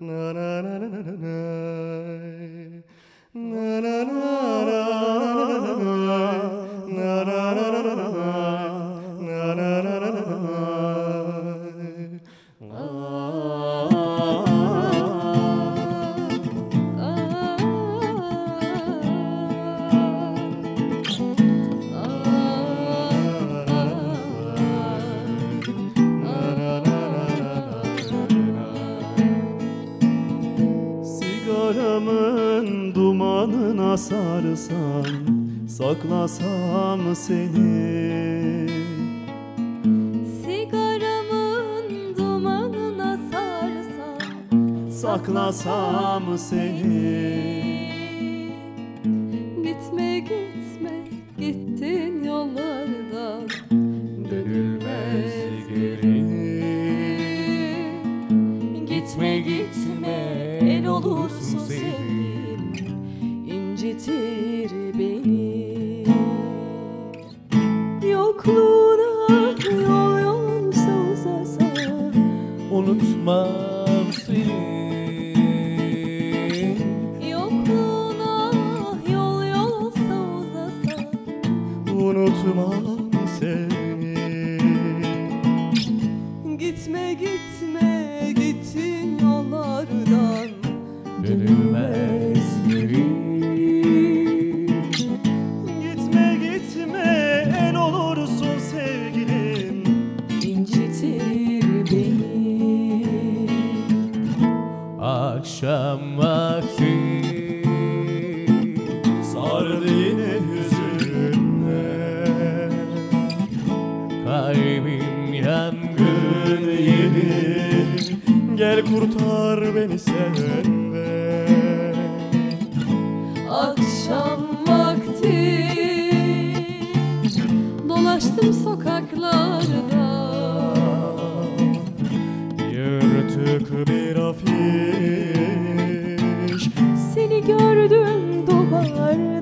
na na na na na na sarsam Saklasam seni. Sigaramın dumanına sarsam Saklasam seni. Gitme gitme gittin yollardan. Dönülmez geri Gitme gitme el olursun sevdiğim incitir beni. Yokluğuna yol yolsa uzasa Unutmam seni. Yokluğuna yol yolsa uzasa Unutmam seni Akşam vakti Sardı yine hüzünler Kalbim yangın yeri Gel kurtar beni senden. Akşam vakti Dolaştım sokaklarda. Yırtık bir afiş gördüm duvarda.